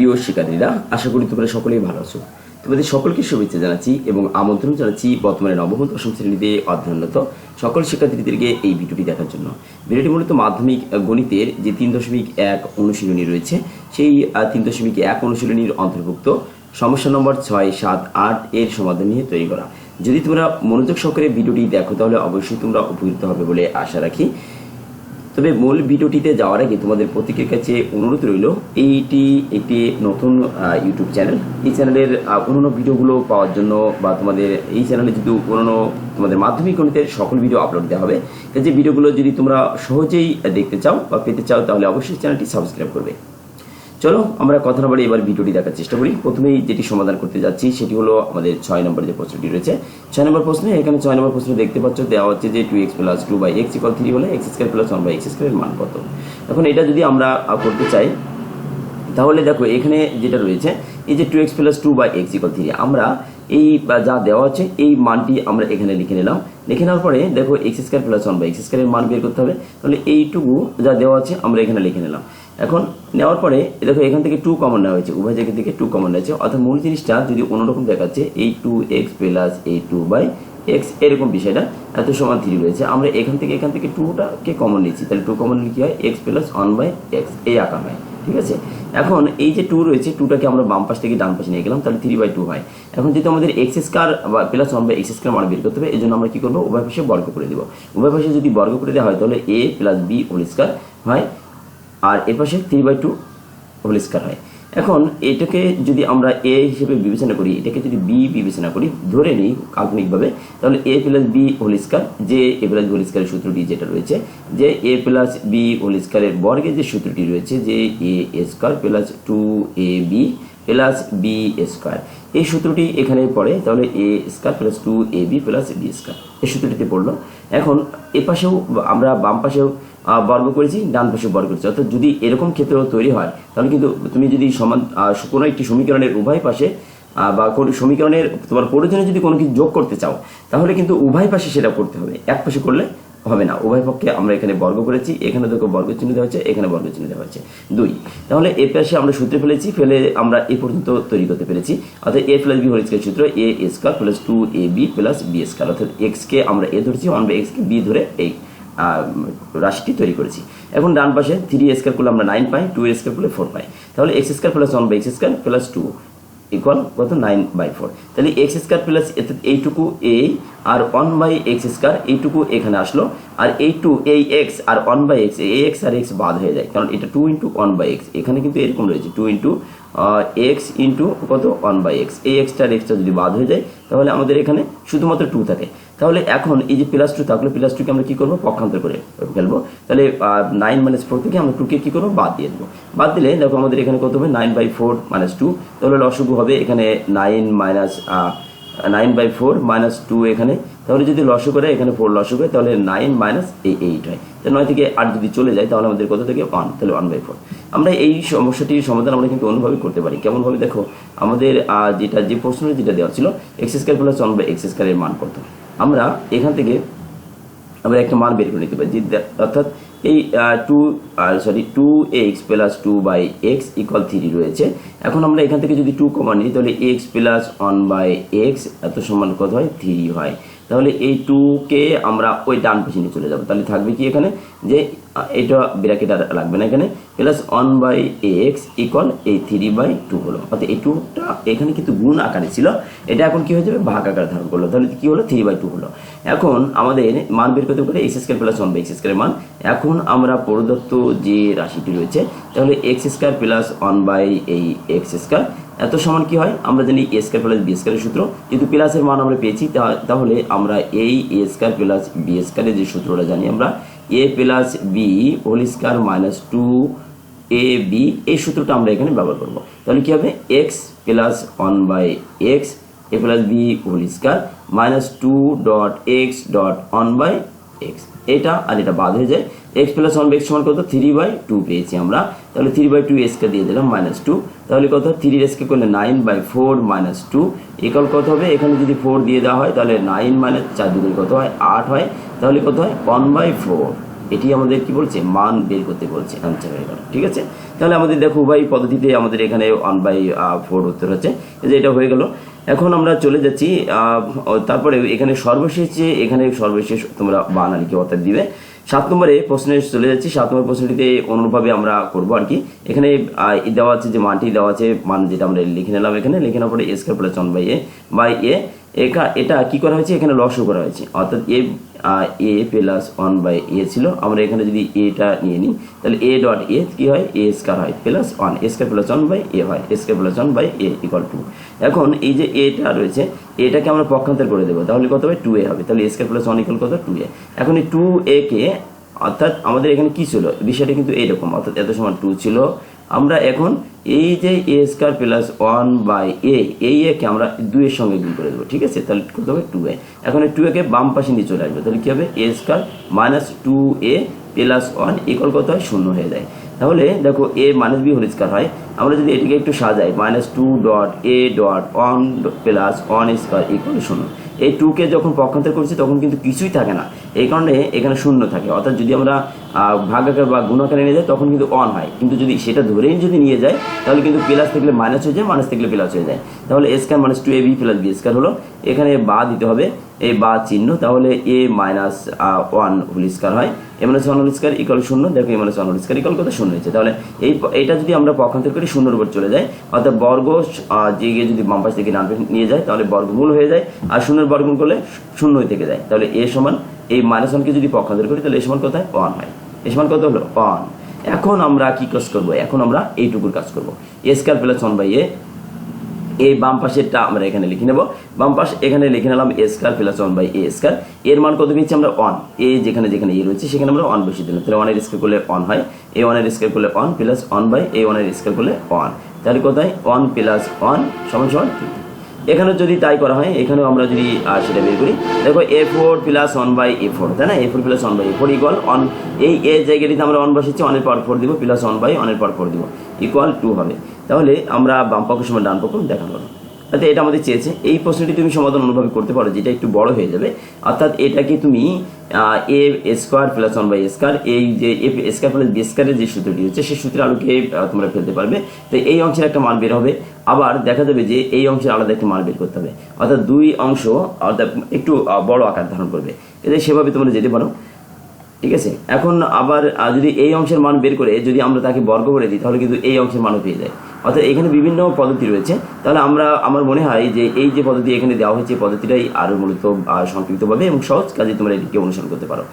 প্রিয় শিক্ষার্থীরা আশা করি তোমরা সকলেই ভালো আছো। তোমাদের সকলকে শুভেচ্ছা জানাচ্ছি এবং আমন্ত্রণ জানাচ্ছি বর্তমানে নবম দশম শ্রেণীতে অধ্যয়নরত সকল শিক্ষার্থীদেরকে এই ভিডিওটি দেখার জন্য। ভিডিওটি মূলত মাধ্যমিক গণিতের যে তিন দশমিক এক অনুশীলনী রয়েছে, সেই তিন দশমিক এক অনুশীলনীর অন্তর্ভুক্ত সমস্যা নম্বর ছয় সাত আট এর সমাধান নিয়ে তৈরি করা। যদি তোমরা মনোযোগ সহকারে ভিডিওটি দেখো, তাহলে অবশ্যই তোমরা উপকৃত হবে বলে আশা রাখি। তবে মূল ভিডিওটিতে যাওয়ার আগে তোমাদের প্রত্যেকের কাছে অনুরোধ রইল, এইটি একটি নতুন ইউটিউব চ্যানেল এই চ্যানেলের পুরোনো ভিডিওগুলো পাওয়ার জন্য বা তোমাদের, এই চ্যানেলে যদি পুরোনো তোমাদের মাধ্যমিক গণিতের সকল ভিডিও আপলোড দেওয়া হবে যে ভিডিওগুলো যদি তোমরা সহজেই দেখতে চাও বা পেতে চাও, তাহলে অবশ্যই চ্যানেলটি সাবস্ক্রাইব করবে। চলো আমরা কথা না বলে এবার ভিডিওটি দেখার চেষ্টা করি। প্রথমেই যেটি সমাধান করতে যাচ্ছি, সেটি হলো আমাদের ছয় নম্বর যে প্রশ্নটি রয়েছে। ছয় নম্বর প্রশ্নে, এখানে ছয় নম্বর প্রশ্ন দেখতে পাচ্ছ, দেওয়া হচ্ছে যে two x plus two by x equal three হলে x square plus one by x স্কোয়ারের মান কত? এখন এটা যদি আমরা করতে চাই, তাহলে দেখো এখানে যেটা রয়েছে, এই যে two x plus two by x equal three আমরা এই যা দেওয়া আছে এই মানটি আমরা এখানে লিখে নিলাম। লিখে নেওয়ার পরে দেখো x square plus one by x স্কোয়ারের মান বের করতে হবে। তাহলে এইটুকু যা দেওয়া আছে, আমরা এখানে লিখে নিলাম। এখন নেওয়ার পরে দেখো এখান থেকে টু কমন নেওয়া হয়েছে, উভয় জায়গা থেকে টু কমন নেওয়া অর্থাৎ মূল জিনিসটা যদি অন্যরকম দেখাচ্ছে, এই টু এক্স প্লাস এই টু বাই এক্স এরকম বিষয়টা এত সমান থ্রি রয়েছে। আমরা এখান থেকে এখান থেকে টুটাকে কমন নিচ্ছি। তাহলে টু কমন নিলে কি হয়? X plus one by x এই আঁকা হয়। ঠিক আছে? এখন এই যে টু রয়েছে টুটাকে আমরা বাম পাশ থেকে ডান পাশে নিয়ে গেলাম, তাহলে থ্রি বাই টু হয়। এখন যেহেতু আমাদের এক্স স্কোয়ার বা plus one by x square মান বের করতে হবে এই জন্য আমরা কী করব? উভয় পাশে বর্গ করে দেবো। উভয় পাশে যদি বর্গ করে দেওয়া হয়, তাহলে a plus b whole square হয়। আর এ পাশে three by two whole square হয়। এখন এটাকে যদি আমরা এ হিসেবে বিবেচনা করি, এটাকে যদি বি বিবেচনা করি, ধরে নিই কাল্পনিকভাবে, তাহলে a plus b whole square যে এ প্লাস হোল স্কোয়ারের সূত্রটি যেটা রয়েছে, যে এ প্লাস বি হোল স্কোয়ারের বর্গের যে সূত্রটি রয়েছে, যে a square plus two a b plus b square এই সূত্রটি এখানে পড়ে, তাহলে a square plus two a b plus b square এই সূত্রটিতে পড়ল। এখন এ পাশেও আমরা বাম পাশেও বর্গ করেছি, ডান পাশে বর্গ করেছি। অর্থাৎ যদি এরকম ক্ষেত্র তৈরি হয়, তাহলে কিন্তু তুমি যদি সমান কোনো একটি সমীকরণের উভয় পাশে বা সমীকরণের তোমার প্রয়োজনে যদি কোনো কিছু যোগ করতে চাও, তাহলে কিন্তু উভয় পাশে সেটা করতে হবে। এক পাশে করলে হবে না। উভয় পক্ষে আমরা এখানে বর্গ করেছি, এখানে দেখো বর্গ চিহ্ন দেওয়া হচ্ছে এখানে বর্গ চিহ্ন দেওয়া হচ্ছে দুই, তাহলে এ পাশে আমরা সূত্রে ফেলেছি, ফেলে আমরা এ পর্যন্ত তৈরি করতে পেরেছি। অর্থাৎ a plus b whole square সূত্র a square plus two a b plus b square অর্থাৎ এক্স কে আমরা এ ধরছি বাই এক্স কে বি ধরে এই রাশিটি তৈরি করেছি। এখন ডান পাশে থ্রি স্কোয়ার করলে আমরা নাইন পাই টু স্কোয়ার করলে ফোর পাই। তাহলে x square plus one by x square plus two equal কত? নাইন বাই ফোর তাহলে এক্স স্কোয়ার প্লাস এইটুকু এ আর ওয়ান বাই এক্স স্কোয়ার এইটুকু এখানে আসলো। আর এই টু এই এক্স আর ওয়ান বাই এক্স এই এক্স আর এক্স বাদ হয়ে যায়। কারণ এটা two into one by x এখানে কিন্তু এরকম রয়েছে টু ইন্টু এক্স ইন্টু কত? ওয়ান বাই এক্স এই এক্সটা আর এক্সটা যদি বাদ হয়ে যায়, তাহলে আমাদের এখানে শুধুমাত্র টু থাকে। তাহলে এখন এই যে প্লাস টু থাকল প্লাস টুকে আমরা কি করব? পক্ষান্তর করে ফেলব। তাহলে নাইন মাইনাস ফোর থেকে আমরা টুকে কি করব? বাদ দিয়ে দেবো। বাদ দিলে, দেখো আমাদের এখানে কত হবে? Nine by four minus two তাহলে লসগু হবে এখানে nine minus nine by four minus two এখানে। তাহলে যদি লসও করে, এখানে ফোর লসও করে তাহলে নাইন মাইনাস এই এইট হয়। তো নয় থেকে আট যদি চলে যায়, তাহলে আমাদের কত থেকে? ওয়ান তাহলে ওয়ান বাই ফোর আমরা এই সমস্যাটির সমাধান আমরা কিন্তু অন্যভাবে করতে পারি। কেমনভাবে? দেখো, আমাদের যেটা, যে প্রশ্ন যেটা দেওয়া ছিল x square plus one by x স্কোয়ারের মান কত? আমরা এখান থেকে আমরা একটা মান বের করে নিতে পারি অর্থাৎ এই two sorry two x plus two by x equal three রয়েছে। এখন আমরা এখান থেকে যদি টু কমান নিই, তাহলে x plus one by x এত সমান কত হয়? থ্রি হয়। তাহলে এই টুকে আমরা ওই ডান পাশে নিয়ে চলে যাব। তাহলে থাকবে কি এখানে? যে, এটা ব্র্যাকেট আর লাগবে না এখানে। Plus one by x equal এই থ্রি বাই টু হলো। অর্থাৎ এই টুটা এখানে কিন্তু গুণ আকারে ছিল। এটা এখন কি হয়ে যাবে? ভাগ আকারে ধারণ করল। তাহলে কি হলো? থ্রি বাই টু হলো। এখন আমাদের মান বের করতে পারে x square plus one by x স্কোয়ারের মান। এখন আমরা প্রদত্ত যে রাশিটি রয়েছে, তাহলে x square plus one by এই এক্স স্কোয়ার এত সমান কি হয়? আমরা জানি এ স্কোয়ার প্লাস বি স্কোয়ারের সূত্র। যেহেতু প্লাসের মান আমরা পেয়েছি তাহলে আমরা এই এ স্কোয়ার প্লাস বি স্কোয়ারের যে সূত্রটা জানি আমরা a plus b whole square minus two a b এই সূত্রটা আমরা এখানে ব্যবহার করব। তাহলে কি হবে? X plus one by x a plus b whole square minus two dot x dot one by x এটা আর এটা বাদ হয়ে যায়। এক্স প্লাস ওয়ান এক্স সমান কত? থ্রি বাই টু পেয়েছি আমরা। তাহলে থ্রি বাই টু এসকে দিয়ে দিলাম মাইনাস টু তাহলে কত? থ্রি এসকে করলে nine by four minus two equal কত হবে? এখানে যদি ফোর দিয়ে দেওয়া হয়, তাহলে নাইন মাইনাস চার দুগুণ কত হয়? আট হয়। তাহলে কত হয়? ওয়ান বাই ফোর এটি আমাদের কি বলছে? মান বের করতে বলছে। আনসার হয়ে গেল। ঠিক আছে? তাহলে আমাদের দেখো উভয় পদ্ধতিতে আমাদের এখানে ওয়ান বাই ফোর উত্তর হচ্ছে। যে এটা হয়ে গেল। এখন আমরা চলে যাচ্ছি তারপরে এখানে সর্বশেষ এখানে সর্বশেষ তোমরা বানালিকে অর্থাৎ দিবে। সাত নম্বরে প্রশ্নে চলে যাচ্ছি, সাত নম্বর প্রশ্নটিতে অনুরূপভাবে আমরা করব আর কি। এখানে দেওয়া আছে যে মানটি দেওয়া আছে, মান যেটা আমরা লিখে নিলাম এখানে, লিখে নেওয়ার পরে square plus one by a by a এটা কি করা হয়েছে? এখানে লসও করা হয়েছে। অর্থাৎ এ a plus one by a ছিল। আমরা এখানে যদি এটা নিয়ে নিই, তাহলে এ ডট এ কি হয়? এ স্কোয়ার হয়। Plus one a square plus one by a হয়। A square plus one by a equal to এখন এই যে এটা রয়েছে এটাকে আমরা পক্ষান্তর করে দেবো। তাহলে কত হবে? টু এ হবে। তাহলে a square plus one equal কত? টু এ এখন এই টু এ কে অর্থাৎ আমাদের এখানে কী ছিল? বিষয়টা কিন্তু এরকম। অর্থাৎ এত সময় টু ছিল আমরা এখন এই যে a square plus one by a এই একে আমরা দুইয়ের সঙ্গে গুণ করে দেবো, ঠিক আছে? তাহলে কত হবে? টু এ এখন টু একে বাম পাশে নিয়ে চলে আসবে, তাহলে কী হবে? A square minus two a plus one equal কত হয়? শূন্য হয়ে যায়। তাহলে দেখো a minus b whole square হয়। আমরা যদি এটিকে একটু সাজাই minus two dot a dot one plus one square equal শূন্য। এই টুকে যখন পক্ষান্তর করছি, তখন কিন্তু কিছুই থাকে না। এই কারণে এখানে শূন্য থাকে। অর্থাৎ যদি আমরা ভাগাকার বা গুণাকারে নিয়ে যাই তখন কিন্তু অন হয়। কিন্তু যদি সেটা ধরেই যদি নিয়ে যায়, তাহলে কিন্তু প্লাস থাকলে মাইনাস হয়ে যায় মাইনাস থাকলে প্লাস হয়ে যায়। তাহলে a square minus two a b plus b square হলো। এখানে বা দিতে হবে এই বা চিহ্ন, তাহলে a minus one whole square হয়। A minus one whole square equal শূন্য, দেখো a minus one whole square equal কত? শূন্য হয়েছে। তাহলে এই এটা যদি আমরা পক্ষান্তর করি, শূন্যর উপর চলে যায়। অর্থাৎ বর্গ যে গিয়ে যদি বাম পাশ থেকে ডান নিয়ে যায়, তাহলে বর্গমূল হয়ে যায়। আর শূন্যের বর্গমূল করলে শূন্য থেকে যায়। তাহলে এ সমান, এই মাইনাস ওয়ানকে যদি পক্ষান্তর করি, তাহলে এ সমান কোথায়? ওয়ান হয়। এ সমান কত হলো? ওয়ান। এখন আমরা কি কাজ করব? এখন আমরা এইটুকুর কাজ করব। A square plus one by a এই বাম পাশেরটা আমরা এখানে লিখে নেব। বাম পাশ এখানে লিখে নিলাম a square plus one by a square এর মান কত পেয়েছি আমরা ওয়ান এ যেখানে যেখানে এ রয়েছে সেখানে আমরা ওয়ান বসিয়ে দিলাম। তাহলে ওয়ানের স্কোয়ার করলে ওয়ান হয়। এ ওয়ানের স্কোয়ার করলে one plus one by a ওয়ানের স্কোয়ার করলে ওয়ান তাহলে কোথায়? ওয়ান প্লাস ওয়ান সমান সমান এখানে যদি তাই করা হয়, এখানেও আমরা যদি সেটা বের করি। দেখো a four plus one by a four তাই না? A four plus one by a four equal one এই এ জায়গাটিতে আমরা ওয়ান বসেছি অনের পাওয়ার ফোর দিব প্লাস ওয়ান বাই অনের পাওয়ার ফোর দিব। ইকুয়াল টু হবে। তাহলে আমরা বাম পক্ষ সময় ডান পক্ষ দেখানো হলো। অর্থাৎ এটা আমাদের চেয়েছে। এই প্রশ্নটি তুমি সমাধান অনুভবে করতে পারো, যেটা একটু বড় হয়ে যাবে। অর্থাৎ এটাকে তুমি A square plus one by square এই যে এ স্কোয়ার প্লাস বি স্কোয়ারের যে সূত্রটি হচ্ছে, সেই সূত্রের আলোকে তোমরা ফেলতে পারবে। তো এই অংশের একটা মান বের হবে। আবার দেখা যাবে যে এই অংশের আলাদা একটা মান বের করতে হবে। অর্থাৎ দুই অংশ, অর্থাৎ একটু বড় আকার ধারণ করবে। এতে সেভাবে তোমরা যেতে পারো। ঠিক আছে? এখন আবার যদি এই অংশের মান বের করে, যদি আমরা তাকে বর্গ করে দিই, তাহলে কিন্তু এই অংশের মানও পেয়ে যায়। অর্থাৎ এখানে বিভিন্ন পদ্ধতি রয়েছে। তাহলে আমরা, আমার মনে হয় যে এই যে পদ্ধতি এখানে দেওয়া হয়েছে পদ্ধতিটাই আরও মূলত সংক্ষিপ্তভাবে এবং সহজ কাজে তোমরা এটিকে অনুসরণ করতে পারো।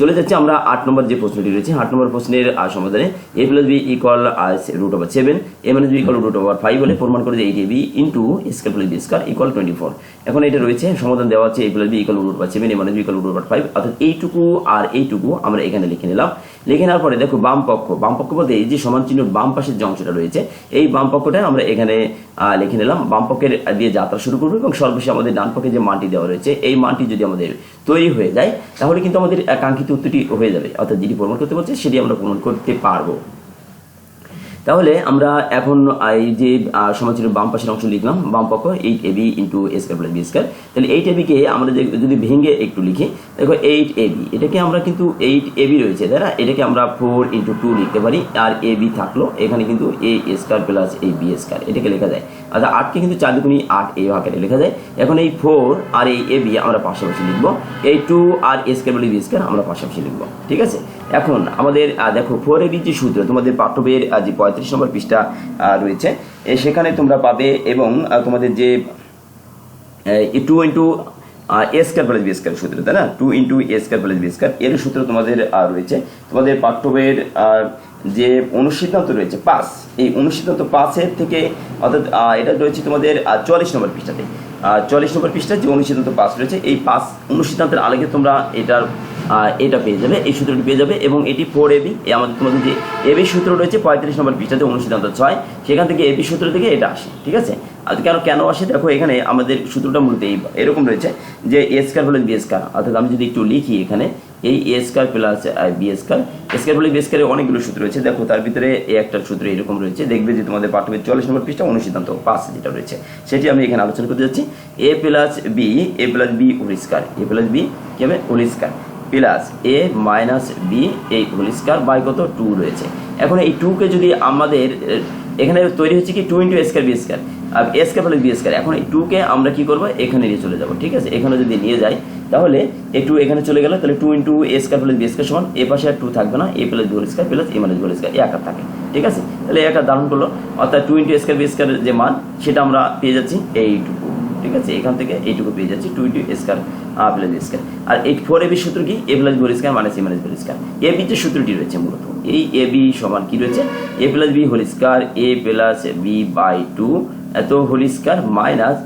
চলে যাচ্ছে আমরা আট নম্বর যে প্রশ্নটি রয়েছে, আট নম্বর প্রশ্নের সমাধানে। A plus B equal root over seven A minus B equal root over five বলে প্রমাণ করে যে eight A B into square plus B square equal twenty four এখন এটা রয়েছে, সমাধান দেওয়া আছে A plus B equal root over seven A minus B equal root over five অর্থাৎ এইটুকু আর এইটুকু আমরা এখানে লিখে নিলাম। লিখে নেওয়ার পরে দেখো বাম পক্ষ বাম পক্ষ বলতে এই যে সমান চিহ্ন বাম পাশের যে অংশটা রয়েছে, এই বাম পক্ষটা আমরা এখানে লিখে নিলাম, বাম পক্ষের দিয়ে যাত্রা শুরু করব এবং সর্বশেষে আমাদের ডান পক্ষে যে মানটি দেওয়া রয়েছে, এই মানটি যদি আমাদের তৈরি হয়ে যায়, তাহলে কিন্তু আমাদের কাঙ্ক্ষিত উত্তরটি হয়ে যাবে। অর্থাৎ যেটি প্রমাণ করতে পারছে, সেটি আমরা প্রমাণ করতে পারব। তাহলে আমরা এখন এই যে সমাজের বাম পাশের অংশ লিখলাম, বাম পক্ষ eight AB into square plus B square তাহলে এইট এবিকে আমরা যদি ভেঙে একটু লিখি, দেখো এইট এবি এটাকে আমরা কিন্তু এইট এবি রয়েছে, তাই না? এটাকে আমরা ফোর ইন্টু টু লিখতে পারি, আর এ বি থাকল, এখানে কিন্তু A square plus A B square এটাকে লেখা যায়। অর্থাৎ আটকে কিন্তু চার দুগুনি আট এই আকারে লেখা যায়। এখন এই ফোর আর এই এ বি আমরা পাশাপাশি লিখব, এই two R A square plus B square আমরা পাশাপাশি লিখব, ঠিক আছে? এখন আমাদের দেখো ফোর যে সূত্র, তোমাদের পাঠ্যবইয়ের যে পঁয়ত্রিশ নম্বর পৃষ্ঠা রয়েছে সেখানে তোমরা পাবে এবং তোমাদের যে two into A plus B square সূত্র, তাই না? Two into A square plus B square এর সূত্র তোমাদের রয়েছে। তোমাদের পাঠ্য বইয়ের যে অনুসিদ্ধান্ত রয়েছে, পাস, এই অনুসিদ্ধান্ত পাসের থেকে, অর্থাৎ এটা রয়েছে তোমাদের চুয়াল্লিশ নম্বর পৃষ্ঠাতে। চুয়াল্লিশ নম্বর পৃষ্ঠার যে অনুসিদ্ধান্ত পাস রয়েছে, এই পাস অনুসিদ্ধান্তের আলোকে তোমরা এটার এটা পেয়ে যাবে, এই সূত্রটি পেয়ে যাবে এবং এটি ফোর এবি আমাদের তোমাদের যে এবি সূত্র রয়েছে, পঁয়ত্রিশ নম্বর পৃষ্ঠাতে অনুসিদ্ধান্ত ছয়, সেখান থেকে এবি সূত্র থেকে এটা আসে, ঠিক আছে? আর কেন কেন আসে? দেখো, এখানে আমাদের সূত্রটা মূলত এই, এরকম রয়েছে যে A square plus B square অর্থাৎ আমি যদি একটু লিখি এখানে, এই A square plus B square square plus B স্কোয়ারের অনেকগুলো সূত্র রয়েছে, দেখো তার ভিতরে এই একটা সূত্র এরকম রয়েছে, দেখবে যে তোমাদের পাঠ্যবই চল্লিশ নম্বর পৃষ্ঠা অনুসিদ্ধান্ত পাঁচ যেটা রয়েছে, সেটি আমি এখানে আলোচনা করতে যাচ্ছি A plus B A plus B whole square A plus B কি হবে? Whole square plus A minus B, এই হোল স্কোয়ার বাই কত? টু রয়েছে। এখন এই টুকে যদি আমাদের, এখানে তৈরি হচ্ছে কি? Two into square B square. R A square plus B square. এখন এই টুকে আমরা কি করব? এখানে নিয়ে চলে যাব, ঠিক আছে? এখানে যদি নিয়ে যাই, তাহলে এই টু এখানে চলে গেল, তাহলে two into A square plus B square সমান, এ পাশে আর টু থাকবে না, A plus B square plus A minus B square এক থাকে, ঠিক আছে? তাহলে এক আর দারুণ করল, অর্থাৎ two into square B square যে মান, সেটা আমরা পেয়ে যাচ্ছি এইটুকু ঠিক আছে? এখান থেকে এইটুকু পেয়ে যাচ্ছি two into square plus B square আর এই ফোর এ বি সূত্র কি? A plus B whole square minus A minus B whole square A B যে সূত্রটি রয়েছে মূলত, এই এ বি সমান কি রয়েছে? A plus B whole square A plus B by two এত whole square minus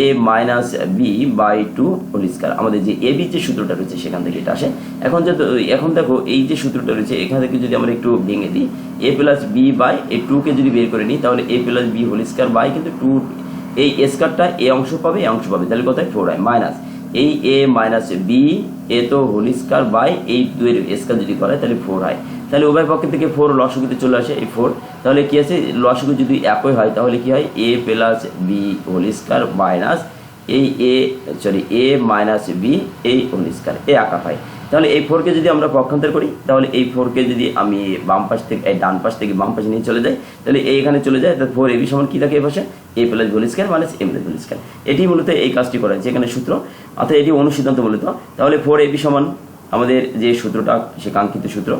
A minus B by two whole square আমাদের যে এ বি যে সূত্রটা রয়েছে সেখান থেকে এটা আসে। এখন যে এখন দেখো, এই যে সূত্রটা রয়েছে, এখান থেকে যদি আমরা একটু ভেঙে দিই এ প্লাস বি বাই এই টুকে যদি বের করে নিই, তাহলে A plus B whole square by কিন্তু টু এই স্কোয়ারটা এ অংশ পাবে এ অংশ পাবে। তাহলে কোথায়? ফোর হয় মাইনাস এই এ মাইনাস বি এ তো হোল স্কোয়ার বাই এই দুয়ের স্কোয়ার যদি করে তাহলে ফোর হয় তাহলে উভয় পক্ষ থেকে ফোর লসগুতে চলে আসে এই ফোর তাহলে কি আছে? লসগু যদি একই হয়, তাহলে কি হয়? A plus B whole square minus এই A sorry A minus B এই হোল স্কোয়ার এ আঁকা হয়। তাহলে এই ফোরকে যদি আমরা পক্ষান্তর করি, তাহলে এই ফোরকে যদি আমি বাম পাশ থেকে, এই ডান পাশ থেকে বাম পাশে নিয়ে চলে যাই, তাহলে এই এখানে চলে যায়, তাহলে ফোর এবি সমান কী থাকে এ পাশে? A plus whole square minus M plus whole square এটি মূলত এই কাজটি করা হয়েছে, এখানে সূত্র। অর্থাৎ এটি অনুসিদ্ধান্ত মূলত তাহলে ফোর এবি সমান আমাদের যে সূত্রটা, সে কাঙ্ক্ষিত সূত্র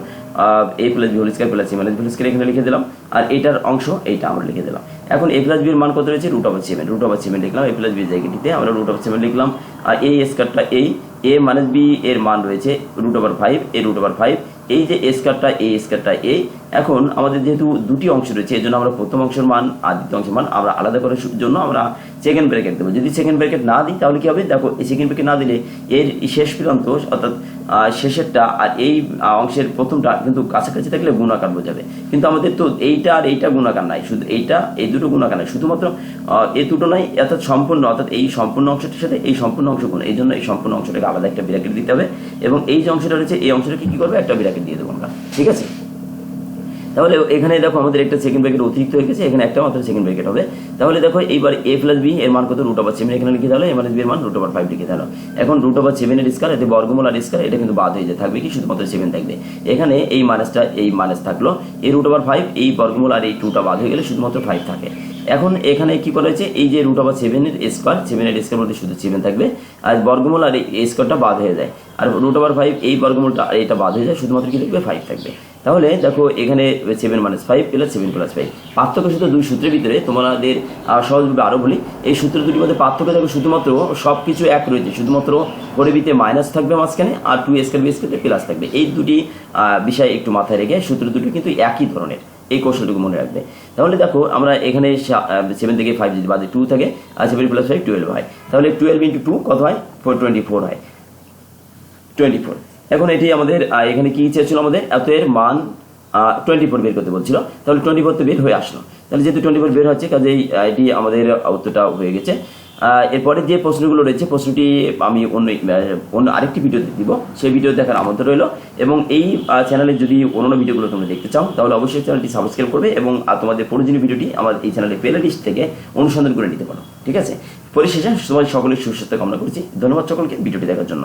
A plus B whole square plus C minus B whole square এখানে লিখে দিলাম, আর এটার অংশ এইটা আমরা লিখে দিলাম। এখন এ প্লাস বির মান কত রয়েছে? Root of seven root of seven লিখলাম এ প্লাস বির জায়গাটিতে আমরা রুট অফ সেভেন লিখলাম, আর এই স্কোয়ারটা এই এ মাইনাস বি এর মান রয়েছে root over five a root over five এই যে স্কোয়ারটা এ স্কোয়ারটা এই এখন আমাদের যেহেতু দুটি অংশ রয়েছে এর জন্য আমরা প্রথম অংশের মান, আর দ্বিতীয় অংশের মান আমরা আলাদা করার জন্য আমরা সেকেন্ড ব্র্যাকেট দেবো। যদি সেকেন্ড ব্র্যাকেট না দিই, তাহলে কি হবে? দেখো, এই সেকেন্ড ব্র্যাকেট না দিলে এর শেষ প্রান্ত অর্থাৎ শেষেরটা আর এই অংশের প্রথমটা কিন্তু কাছাকাছি থাকলে গুণাকার বোঝাবে কিন্তু আমাদের তো এইটা আর এইটা গুণাকার নাই। শুধু এইটা, এই দুটো গুণাকার নাই। শুধুমাত্র এ দুটো নাই, অর্থাৎ সম্পূর্ণ, অর্থাৎ এই সম্পূর্ণ অংশটির সাথে এই সম্পূর্ণ অংশ গুণ। এই জন্য এই সম্পূর্ণ অংশটাকে আলাদা একটা ব্র্যাকেট দিতে হবে। এবং এই যে অংশটা রয়েছে, এই অংশটাকে কি করবে? একটা ব্র্যাকেট দিয়ে দেবো আমরা। ঠিক আছে? তাহলে এখানে দেখো আমাদের একটা সেকেন্ড ব্র্যাকেট অতিরিক্ত হয়ে গেছে, এখানে একটা মাত্র সেকেন্ড ব্র্যাকেট হবে। তাহলে দেখো এইবার এ প্লাস বি এর মান কত? রুট ওভার সেভেন এখানে লিখে তাহলে এ মাইনাস বি এর মান রুট ওভার ফাইভ লিখে দিলো এখন রুট ওভার সেভেনের স্কার এতে বর্গমূল আর স্কার এটা কিন্তু বাদ হয়ে যায়, থাকবে কি? শুধুমাত্র সেভেন থাকবে। এখানে এই মাইনাসটা এই মাইনাস থাকল। এই রুট ওভার ফাইভ এই বর্গমূল আর এই টুটা বাদ হয়ে গেলে শুধুমাত্র ফাইভ থাকে। এখন এখানে কি করা হয়েছে? এই যে রুট ওভার সেভেনের স্কোয়ার সেভেনের স্কোয়ার মধ্যে শুধু সেভেন থাকবে। আর বর্গমূল আর এই স্কোয়ারটা বাদ হয়ে যায়। আর রুট ওভার ফাইভ এই বর্গমূলটা এটা বাদ হয়ে যায়, শুধুমাত্র কি থাকবে? ফাইভ থাকবে। তাহলে দেখো, এখানে seven minus five plus seven plus five পার্থক্য শুধু দুই সূত্রের ভিতরে, তোমাদের সহজভাবে আরও বলি। এই সূত্র দুটির মধ্যে পার্থক্য দেখো, শুধুমাত্র সব কিছু এক রয়েছে। শুধুমাত্র পরিবিতে মাইনাস থাকবে মাঝখানে আর two square B square plus থাকবে। এই দুটি বিষয় একটু মাথায় রেখে, সূত্র দুটি কিন্তু একই ধরনের। এই কৌশলটুকু মনে রাখবে। তাহলে দেখো, আমরা এখানে সেভেন থেকে ফাইভ যদি বাদে টু থাকে, আর সেভেন প্লাস ফাইভ টুয়েলভ হয়। তাহলে টুয়েলভ ইন্টু টু কত হয়? ফোর টোয়েন্টি ফোর হয়। টোয়েন্টি ফোর এখন এটি আমাদের এখানে কি চেয়েছিল আমাদের? এত এর মান টোয়েন্টি ফোর বের করতে বলছিল। তাহলে টোয়েন্টি ফোর তো বের হয়ে আসলো। তাহলে যেহেতু টোয়েন্টি ফোর বের হচ্ছে, কাজেই এটি আমাদের উত্তরটা হয়ে গেছে। এরপরে যে প্রশ্নগুলো রয়েছে, প্রশ্নটি আমি অন্য অন্য আরেকটি ভিডিওতে দিব। সেই ভিডিও দেখার আমন্ত্রণ রইল। এবং এই চ্যানেলে যদি অন্য ভিডিওগুলো তোমরা দেখতে চাও, তাহলে অবশ্যই চ্যানেলটি সাবস্ক্রাইব করবে এবং তোমাদের প্রয়োজনীয় ভিডিওটি আমার এই চ্যানেলে প্লে লিস্ট থেকে অনুসন্ধান করে নিতে পারো। ঠিক আছে? পরিশেষে সবাই সকলের সুস্বাস্থ্য কামনা করছি। ধন্যবাদ সকলকে ভিডিওটি দেখার জন্য।